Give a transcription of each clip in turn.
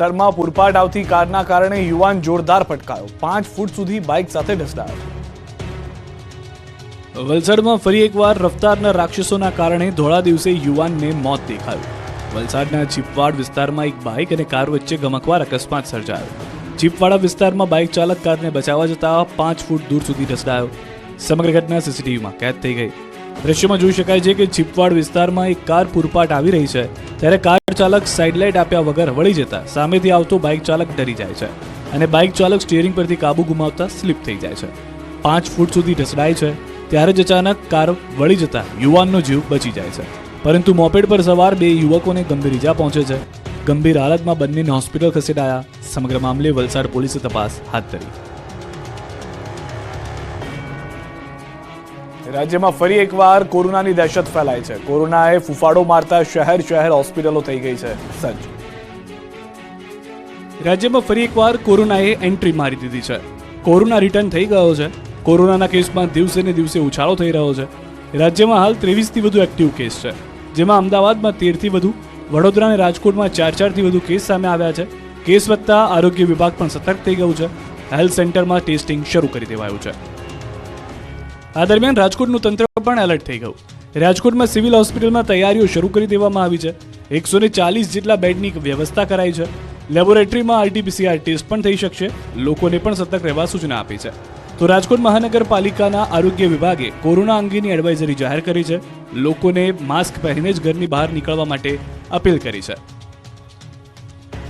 વલસાડમાં પૂરપાટ આવતી કારના કારણે યુવાન જોરદાર ફટકાયો. પાંચ ફૂટ સુધી બાઇક સાથે ઢસડાયો વલસાડમાં ફરી એકવાર રફતારના રાક્ષસોના કારણે ધોળા દિવસે યુવાનને મોત દેખાયું. વલસાડના ચીપવાડ વિસ્તારમાં એક બાઇક અને કાર વચ્ચે ગમકવાર અકસ્માત સર્જાયો. ચીપવાડા વિસ્તારમાં બાઇક ચાલક કારને બચાવવા જતા પાંચ ફૂટ દૂર સુધી ઢસડાયો સમગ્ર ઘટના સીસીટીવીમાં કેદ થઈ ગઈ. દ્રશ્યમાં જોઈ શકાય છે કે ચીપવાડ વિસ્તારમાં એક કાર પૂરપાટ આવી રહી છે. ત્યારે કાર ચાલક સાઇડલાઇટ આપ્યા વગર વળી જતા સામેથી આવતો બાઇક ચાલક ડરી જાય છે અને બાઇક ચાલક સ્ટીયરિંગ પરથી કાબુ ગુમાવતા સ્લીપ થઈ જાય છે. પાંચ ફૂટ સુધી ઢસડાય છે, ત્યારે જ અચાનક કાર વળી જતા યુવાનનો જીવ બચી જાય છે. પરંતુ મોપેડ પર સવાર બે યુવકોને ગંભીર ઈજા પહોંચે છે. ગંભીર હાલતમાં બંનેને હોસ્પિટલ ખસેડાયા. સમગ્ર મામલે વલસાડ પોલીસે તપાસ હાથ ધરી. રાજ્યમાં ફરી એકવાર કોરોનાની દહેશત ફેલાય છે. કોરોનાએ ફૂફાડો મારતા શહેર શહેર હોસ્પિટલો થઈ ગઈ છે. સજ્જ રાજ્યમાં ફરી એકવાર કોરોનાએ એન્ટ્રી મારી દીધી છે. કોરોના રિટર્ન થઈ ગયો છે. કોરોનાના કેસમાં દિવસે ને દિવસે ઉછાળો થઈ રહ્યો છે. રાજ્યમાં હાલ ત્રેવીસથી વધુ એક્ટિવ કેસ છે. જેમાં અમદાવાદમાં તેરથી વધુ, વડોદરા અને રાજકોટમાં ચાર ચારથી વધુ કેસ સામે આવ્યા છે. કેસ વધતા આરોગ્ય વિભાગ પણ સતર્ક થઈ ગયું છે. હેલ્થ સેન્ટરમાં ટેસ્ટિંગ શરૂ કરી દેવાયું છે. આ દરમિયાન રાજકોટનું તંત્ર પણ એલર્ટ થઈ ગયું. રાજકોટમાં સિવિલ હોસ્પિટલમાં તૈયારીઓ શરૂ કરી દેવામાં આવી છે. એકસો ચાલીસ જેટલા બેડની વ્યવસ્થા કરાઈ છે. લેબોરેટરીમાં આરટીપીસીઆર ટેસ્ટ પણ થઈ શકશે. લોકોને પણ સતર્ક રહેવા સૂચના આપી છે. તો રાજકોટ મહાનગરપાલિકાના આરોગ્ય વિભાગે કોરોના અંગેની એડવાઇઝરી જાહેર કરી છે. લોકોને માસ્ક પહેરીને જ ઘરની બહાર નીકળવા માટે અપીલ કરી છે.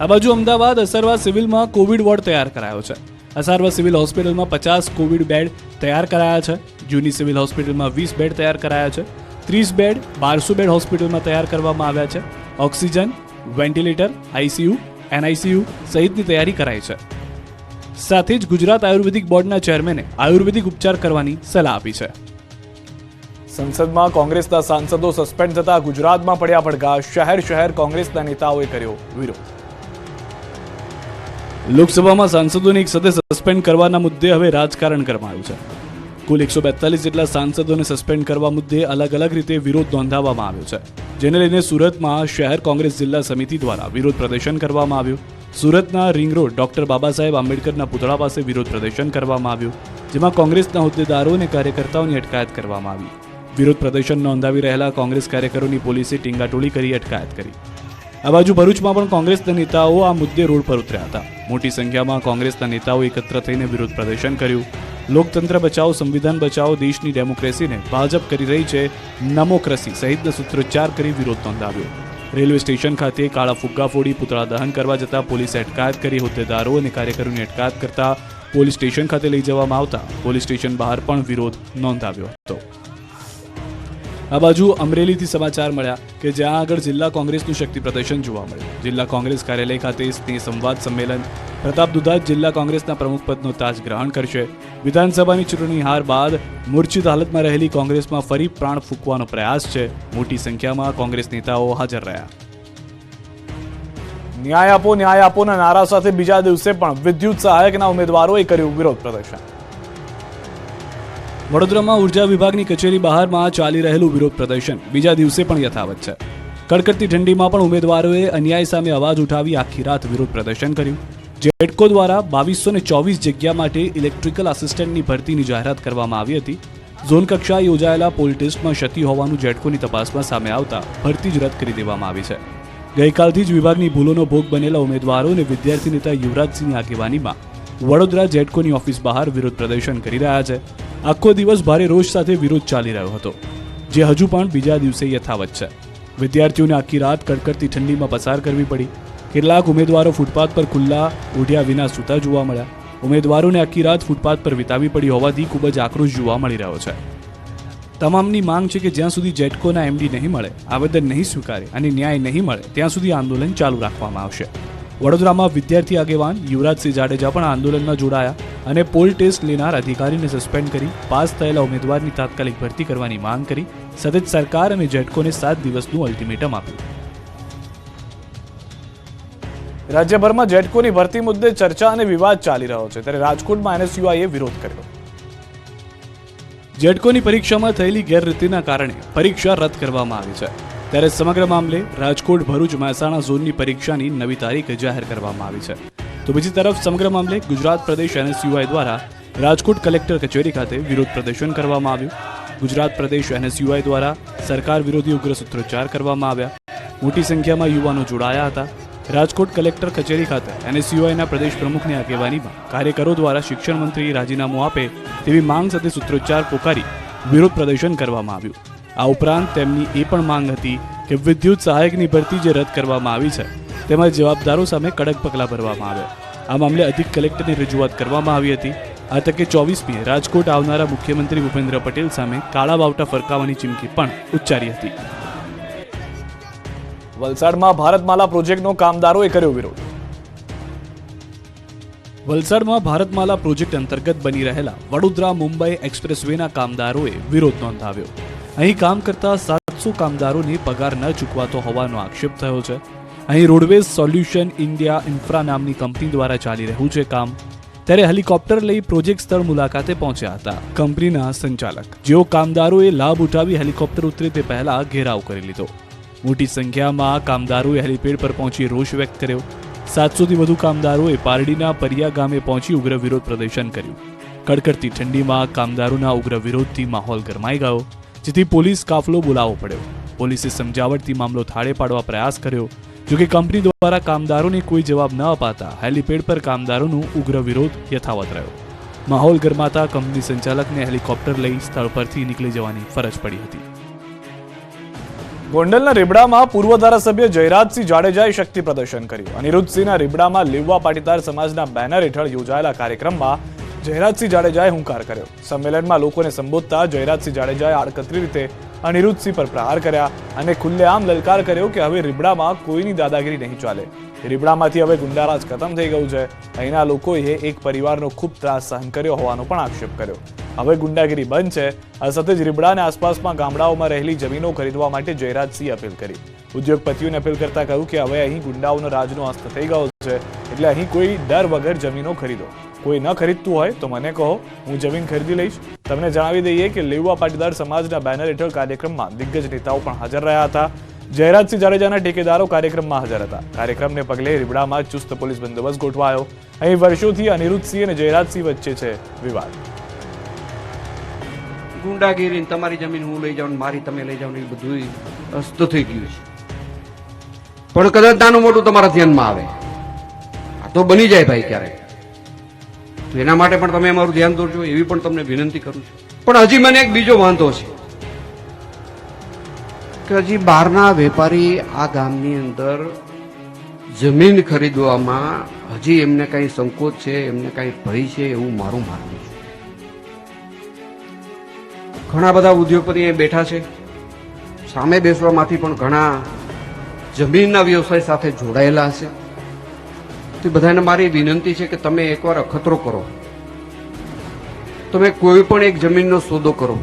આ બાજુ અમદાવાદ અસરવા સિવિલમાં કોવિડ વોર્ડ તૈયાર કરાયો છે. અસારવા સિવિલ હોસ્પિટલમાં પચાસ કોવિડ બેડ તૈયાર કરાયા છે. જૂની સિવિલ હોસ્પિટલમાં વીસ બેડ તૈયાર કરાયા છે. ત્રીસ બેડ બારસો બેડ હોસ્પિટલમાં તૈયાર કરવામાં આવ્યા છે. ઓક્સિજન, વેન્ટિલેટર આઈસીયુ એનઆઈસીયુ સહિતની તૈયારી કરાઈ છે. સાથે જ ગુજરાત આયુર્વેદિક બોર્ડના ચેરમેને આયુર્વેદિક ઉપચાર કરવાની સલાહ આપી છે. સંસદમાં કોંગ્રેસના સાંસદો સસ્પેન્ડ થતા ગુજરાતમાં પડ્યા પડઘા શહેર શહેર કોંગ્રેસના નેતાઓએ કર્યો વિરોધ. લોકસભામાં સાંસદોને એક સાથે સસ્પેન્ડ કરવાના મુદ્દે હવે રાજકારણ કરવામાં આવ્યું છે. કુલ એકસો બેતાલીસ જેટલા સાંસદોને સસ્પેન્ડ કરવા મુદ્દે અલગ અલગ રીતે વિરોધ નોંધાવવામાં આવ્યો છે. જેને લઈને સુરતમાં શહેર કોંગ્રેસ જિલ્લા સમિતિ દ્વારા વિરોધ પ્રદર્શન કરવામાં આવ્યું. સુરતના ring road doctor Baba Saheb આંબેડકરના પુતળા પાસે વિરોધ પ્રદર્શન કરવામાં આવ્યું. જેમાં કોંગ્રેસના હોદ્દેદારો અને કાર્યકર્તાઓની અટકાયત કરવામાં આવી. વિરોધ પ્રદર્શન નોંધાવી રહેલા કોંગ્રેસ કાર્યકરોની પોલીસે ટીંગાટોળી કરી અટકાયત કરી. આ બાજુ ભરૂચમાં પણ કોંગ્રેસના નેતાઓ આ મુદ્દે રોડ પર ઉતર્યા હતા. મોટી સંખ્યામાં કોંગ્રેસના નેતાઓ એકત્ર થઈને વિરોધ પ્રદર્શન કર્યું. લોકતંત્ર બચાવો, સંવિધાન બચાવો, દેશની ડેમોક્રેસીને ભાજપ કરી રહી છે. નમોક્રેસી સહિતના સૂત્રોચ્ચાર કરી વિરોધ નોંધાવ્યો. રેલવે સ્ટેશન ખાતે કાળા ફુગ્ગા ફોડી પુતળા દહન કરવા જતાં પોલીસે અટકાયત કરી હોદ્દેદારો અને કાર્યકરોની અટકાયત કરતા પોલીસ સ્ટેશન ખાતે લઈ જવામાં આવતા પોલીસ સ્ટેશન બહાર પણ વિરોધ નોંધાવ્યો હતો. આ બાજુ અમરેલીથી સમાચાર મળ્યા કે જ્યાં આગળ જિલ્લા કોંગ્રેસનું શક્તિ પ્રદર્શન જોવા મળ્યું. જિલ્લા કોંગ્રેસ કાર્યાલય ખાતે સ્નેહ સંવાદ સંમેલન પ્રતાપ દુધાત જિલ્લા કોંગ્રેસના પ્રમુખ પદનો તાજ ગ્રહણ કરશે. વિધાનસભાની ચૂંટણી હાર બાદ મૂર્છિત હાલતમાં રહેલી કોંગ્રેસમાં ફરી પ્રાણ ફૂંકવાનો પ્રયાસ છે. મોટી સંખ્યામાં કોંગ્રેસ નેતાઓ હાજર રહ્યા. ન્યાય આપો, ન્યાય આપોના નારા સાથે બીજા દિવસે પણ વિદ્યુત સહાયકના ઉમેદવારોએ કર્યું વિરોધ પ્રદર્શન. વડોદરામાં ઊર્જા વિભાગની કચેરી બહારમાં ચાલી રહેલું વિરોધ પ્રદર્શન. બીજા દિવસે પણ યથાવત છે. કડકડતી ઠંડીમાં પણ ઉમેદવારોએ અન્યાય સામે અવાજ ઉઠાવી આખી રાત વિરોધ પ્રદર્શન કર્યું. જેટકો દ્વારા બાવીસો ને ચોવીસ જગ્યા માટે ઇલેક્ટ્રિકલ આસિસ્ટન્ટની ભરતીની જાહેરાત કરવામાં આવી હતી. ઝોન કક્ષાએ યોજાયેલા પોલ ટેસ્ટમાં ક્ષતિ હોવાનું જેટકોની તપાસમાં સામે આવતા ભરતી જ રદ કરી દેવામાં આવી છે. ગઈકાલથી જ વિભાગની ભૂલોનો ભોગ બનેલા ઉમેદવારો અને વિદ્યાર્થી નેતા યુવરાજસિંહની આગેવાનીમાં વડોદરા જેટકોની ઓફિસ બહાર વિરોધ પ્રદર્શન કરી રહ્યા છે. આખો દિવસ ભારે રોષ સાથે વિરોધ ચાલી રહ્યો હતો, જે હજુ પણ બીજા દિવસે યથાવત છે. વિદ્યાર્થીઓને આખી રાત કડકડતી ઠંડીમાં પસાર કરવી પડી. કેટલાક ઉમેદવારો ફૂટપાથ પર ખુલ્લા ઓઢ્યા વિના સૂતા જોવા મળ્યા. ઉમેદવારોને આખી રાત ફૂટપાથ પર વિતાવી પડી હોવાથી ખૂબ જ આક્રોશ જોવા મળી રહ્યો છે. તમામની માંગ છે કે જ્યાં સુધી જેટકોના એમડી નહીં મળે, આવેદન નહીં સ્વીકારે અને ન્યાય નહીં મળે, ત્યાં સુધી આંદોલન ચાલુ રાખવામાં આવશે. વડોદરામાં વિદ્યાર્થી આગેવાન યુવરાજસિંહ જાડેજા પણ આંદોલનમાં જોડાયા અને પોલ ટેસ્ટ લેનાર અધિકારીને સસ્પેન્ડ કરી, પાસ થયેલા ઉમેદવારની તાત્કાલિક ભરતી કરવાની માંગ કરી, સતત સરકાર અને જેટકોને સાત દિવસનું અલ્ટિમેટમ આપ્યું. રાજ્યભરમાં જેટકોની ભરતી મુદ્દે ચર્ચા અને વિવાદ ચાલી રહ્યો છે, ત્યારે રાજકોટમાં એનએસયુઆઈએ વિરોધ કર્યો. જેટકોની પરીક્ષામાં થયેલી ગેરરીતિના કારણે પરીક્ષા રદ કરવામાં આવી છે. ત્યારે સમગ્ર મામલે રાજકોટ ભરૂચ મહેસાણા ઝોનની પરીક્ષાની નવી તારીખ જાહેર કરવામાં આવી છે. તો બીજી તરફ સમગ્ર મામલે ગુજરાત પ્રદેશ એનએસયુઆઈ દ્વારા રાજકોટ કલેક્ટર કચેરી ખાતે વિરોધ પ્રદર્શન કરવામાં આવ્યું. ગુજરાત પ્રદેશ એનએસયુઆઈ દ્વારા સરકાર વિરોધી ઉગ્ર સૂત્રોચ્ચાર કરવામાં આવ્યા. મોટી સંખ્યામાં યુવાનો જોડાયા હતા. રાજકોટ કલેક્ટર કચેરી ખાતે એનએસયુઆઈના પ્રદેશ પ્રમુખની આગેવાનીમાં કાર્યકરો દ્વારા શિક્ષણ મંત્રી રાજીનામું આપે તેવી માંગ સાથે સૂત્રોચ્ચાર પોકારી વિરોધ પ્રદર્શન કરવામાં આવ્યું. આ ઉપરાંત તેમની એ પણ માંગ હતી કે વિદ્યુત સહાયકની ભરતી જે રદ કરવામાં આવી છે તેમજ જવાબદારો સામે કડક પગલાં ભરવામાં આવે. આ મામલે અધિક કલેક્ટરની રજૂઆત કરવામાં આવી હતી. આ તકે ચોવીસમીએ રાજકોટ આવનારા મુખ્યમંત્રી ભૂપેન્દ્ર પટેલ સામે કાળા બાવટા ફરકાવવાની ચીમકી પણ ઉચ્ચારી હતી. વલસાડમાં ભારતમાલા પ્રોજેક્ટનો કામદારોએ કર્યો વિરોધ. વલસાડમાં ભારતમાલા પ્રોજેક્ટ અંતર્ગત બની રહેલા વડોદરા મુંબઈ એક્સપ્રેસવેના કામદારોએ વિરોધ નોંધાવ્યો. અહીં કામ કરતા સાતસો કામદારોને પગાર ન ચૂકવાતો હોવાનો આક્ષેપ થયો છે. અહીં રોડવેઝ સોલ્યુશન ઇન્ડિયા ઇન્ફ્રા નામની કંપની દ્વારા ચાલી રહ્યું છે કામ. ત્યારે હેલિકોપ્ટર લઈ પ્રોજેક્ટ સ્થળ મુલાકાતે પહોંચ્યા હતા કંપનીના સંચાલક. જેઓ કામદારોએ લાભ ઉઠાવી હેલિકોપ્ટર ઉતરે તે પહેલા ઘેરાવ કરી લીધો. મોટી સંખ્યામાં કામદારોએ હેલિપેડ પર પહોંચી રોષ વ્યક્ત કર્યો. સાતસોથી વધુ કામદારોએ પારડીના પરિયા ગામે પહોંચી ઉગ્ર વિરોધ પ્રદર્શન કર્યું. કડકડતી ઠંડીમાં કામદારોના ઉગ્ર વિરોધથી માહોલ ગરમાઈ ગયો. જેથી પોલીસ કાફલો બોલાવવો પડ્યો. પોલીસે સમજાવટથી મામલો થાળે પાડવા પ્રયાસ કર્યો. જોકે કંપની દ્વારા કામદારોને કોઈ જવાબ ન અપાતા હેલિપેડ પર કામદારોનો ઉગ્ર વિરોધ યથાવત રહ્યો. માહોલ ગરમાતા કંપની સંચાલકને હેલિકોપ્ટર લઈ સ્થળ પરથી નીકળી જવાની ફરજ પડી હતી. ગોંડલના રીબડામાં પૂર્વ ધારાસભ્ય જયરાજસિંહ જાડેજાએ શક્તિ પ્રદર્શન કર્યું. અનિરુદ્ધસિંહના રીબડામાં લીવવા પાટીદાર સમાજના બેનર હેઠળ યોજાયેલા કાર્યક્રમમાં જયરાજસિંહ જાડેજાએ હુંકાર કર્યો. સંમેલનમાં લોકોને સંબોધતા જયરાજસિંહ જાડેજાએ આડકતરી રીતે અનિરુદ્ધસિંહ પર પ્રહાર કર્યા અને ખુલ્લેઆમ લલકાર કર્યો કે હવે રીબડામાં કોઈની દાદાગીરી નહીં ચાલે. રીબડામાંથી હવે ગુંડારાજ ખતમ થઈ ગયું છે. અહીંના લોકોએ એક પરિવારનો ખૂબ ત્રાસ સહન કર્યો હોવાનો પણ આક્ષેપ કર્યો. હવે ગુંડાગીરી બંધ છે. આ સાથે જ રીબડાને આસપાસમાં ગામડાઓમાં રહેલી જમીનો ખરીદવા માટે જયરાજસિંહ અપીલ કરી. ઉદ્યોગપતિઓને અપીલ કરતા કહ્યું કે હવે અહીં ગુંડાઓનો રાજનો અસ્ત થઈ ગયો છે. એટલે અહીં કોઈ ડર વગર જમીનો ખરીદો. કોઈ ન ખરીદતું હોય તો મને કહો, હું જમીન ખરીદી લઈશ. તમને જણાવી દઈએ કે લેવા પાટીદાર સમાજના બેનર હેઠળ કાર્યક્રમમાં દિગ્ગજ નેતાઓ પણ હાજર રહ્યા હતા. જયરાજસિંહ જાડેજાના ટેકેદારો કાર્યક્રમમાં હાજર હતા. કાર્યક્રમને પગલે રીબડામાં ચુસ્ત પોલીસ બંદોબસ્ત ગોઠવાયો. અહીં વર્ષોથી અનિરુદ્ધસિંહ અને જયરાજસિંહ વચ્ચે છે વિવાદ. ગુંડાગીરી તમારી જમીન હું લઈ જાઉં મારી તમે લઈ ને એ બધું અસ્ત થઈ ગયું છે. પણ કદાચ નાનું મોટું તમારા ધ્યાનમાં આવે. આ તો બની જાય ભાઈ ક્યારેક. એના માટે પણ તમે અમારું ધ્યાન દોરજો, એવી પણ તમને વિનંતી કરું છું. પણ હજી મને એક બીજો વાંધો છે. કે હજી બહારના વેપારી આ ગામની અંદર જમીન ખરીદવામાં હજી એમને કાંઈ સંકોચ છે, એમને કાંઈ ભય છે, એવું મારું માનવું છે. ઘણા બધા ઉદ્યોગપતિ અહીં બેઠા છે. સામે બેસવામાંથી પણ ઘણા જમીનના વ્યવસાય સાથે જોડાયેલા હશે તો બધાને મારી વિનંતી છે કે તમે એકવાર અખતરો કરો. તમે કોઈ પણ એક જમીનનો સોદો કરો.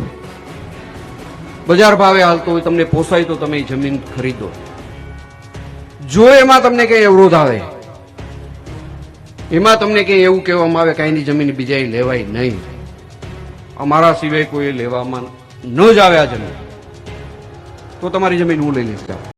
બજાર ભાવે હાલતો હોય, તમને પોસાય તો તમે જમીન ખરીદો. જો એમાં તમને કંઈ અવરોધ આવે, એમાં તમને કંઈ એવું કહેવામાં આવે કાંઈની જમીન બીજાએ લેવાય નહીં. અમારા સિવાય કોઈ લેવામાં ન જ આવે આ જમીન. તો તમારી જમીન હું લઈ લઈશ.